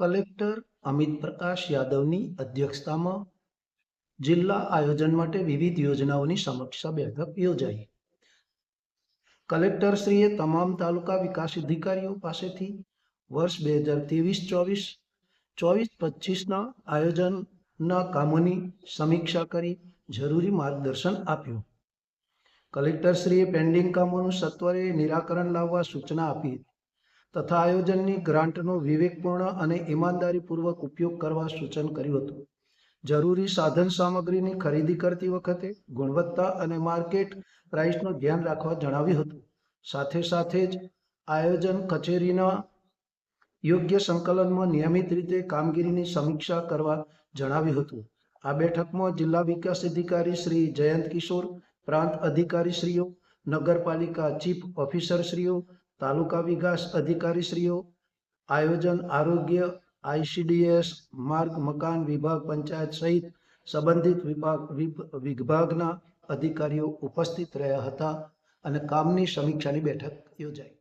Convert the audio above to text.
Collector Amit પ્રકાશ યાદવની અધ્યક્ષતામાં જિલ્લા આયોજન માટે વિવિધ યોજનાઓની સમીક્ષા બેઠક યોજાઈ. કલેક્ટરશ્રીએ તમામ તાલુકા વિકાસ અધિકારીઓ પાસેથી વર્ષ બે હજાર ત્રેવીસ ચોવીસ ચોવીસ પચીસના આયોજનના કામોની સમીક્ષા કરી જરૂરી માર્ગદર્શન આપ્યું. કલેક્ટરશ્રીએ પેન્ડિંગ કામોનું સત્વરે નિરાકરણ લાવવા સૂચના આપી તથા આયોજનની ગ્રાન્ટનો વિવેકપૂર્ણ અને ઈમાનદારીપૂર્વક ઉપયોગ કરવા સૂચન કર્યું હતું. જરૂરી સાધન સામગ્રીની ખરીદી કરતી વખતે ગુણવત્તા અને માર્કેટ પ્રાઇસનું ધ્યાન રાખવા જણાવ્યું હતું. સાથે સાથે જ આયોજન કચેરીના યોગ્ય સંકલનમાં નિયમિત રીતે કામગીરીની સમીક્ષા કરવા જણાવ્યું હતું. આ બેઠકમાં જિલ્લા વિકાસ અધિકારી શ્રી જયંત કિશોર, પ્રાંત અધિકારીશ્રીઓ, નગરપાલિકા ચીફ ઓફિસરશ્રીઓ તાલુકા વિકાસ અધિકારીશ્રીઓ, આયોજન આરોગ્ય, આઈસીડીએસ, માર્ગ, મકાન વિભાગ પંચાયત સહિત સંબંધિત વિભાગ, વિભ- વિભાગના અધિકારીઓ ઉપસ્થિત રહ્યા હતા અને કામની સમીક્ષાની બેઠક યોજાઈ.